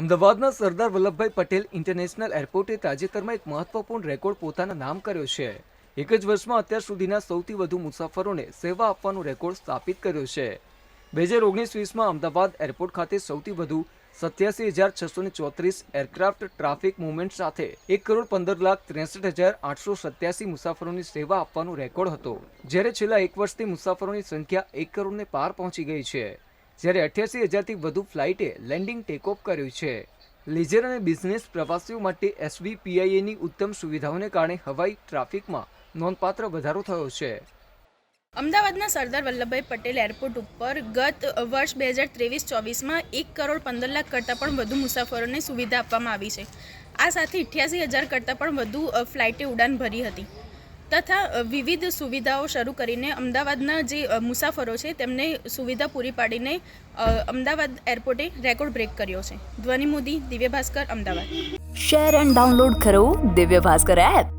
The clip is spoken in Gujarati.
અમદાવાદના સરદાર વલ્લભભાઈ પટેલ ઇન્ટરનેશનલ એરપોર્ટે તાજેતરમાં એક મહત્વપૂર્ણ રેકોર્ડ પોતાના નામ કર્યો છે. એક જ વર્ષમાં અત્યાર સુધીના સૌથી વધુ મુસાફરોને સેવા આપવાનો રેકોર્ડ સ્થાપિત કર્યો છે. બે હજાર ઓગણીસ વીસમાં અમદાવાદ એરપોર્ટ ખાતે સૌથી વધુ સત્યાસી હજાર છસો ને ચોત્રીસ એરક્રાફ્ટ ટ્રાફિક મુવમેન્ટ સાથે એક કરોડ પંદર લાખ ત્રેસઠ હજાર આઠસો સત્યાસી મુસાફરોની સેવા આપવાનો રેકોર્ડ હતો. જ્યારે છેલ્લા એક વર્ષથી મુસાફરોની સંખ્યા એક કરોડને પાર પહોંચી ગઈ છે. જ્યારે અઠ્યાસી હજારથી વધુ ફ્લાઇટે લેન્ડિંગ ટેકઓફ કર્યું છે. લીઝર અને બિઝનેસ પ્રવાસીઓ માટે એસવીપીઆઈએની ઉત્તમ સુવિધાઓને કારણે હવાઈ ટ્રાફિકમાં નોંધપાત્ર વધારો થયો છે. અમદાવાદના સરદાર વલ્લભભાઈ પટેલ એરપોર્ટ ઉપર ગત વર્ષ બે હજાર ત્રેવીસ ચોવીસમાં એક કરોડ પંદર લાખ કરતાં પણ વધુ મુસાફરોને સુવિધા આપવામાં આવી છે. આ સાથે અઠ્યાસી હજાર કરતાં પણ વધુ ફ્લાઇટે ઉડાન ભરી હતી. તથા વિવિધ સુવિધાઓ શરૂ કરીને અમદાવાદના જે મુસાફરો છે, તેમને સુવિધા પૂરી પાડીને અમદાવાદ એરપોર્ટે રેકોર્ડ બ્રેક કર્યો છે. Dhvani Modi Divya Bhaskar Ahmedabad. Share and download કરો દિવ્ય ભાસ્કર એપ.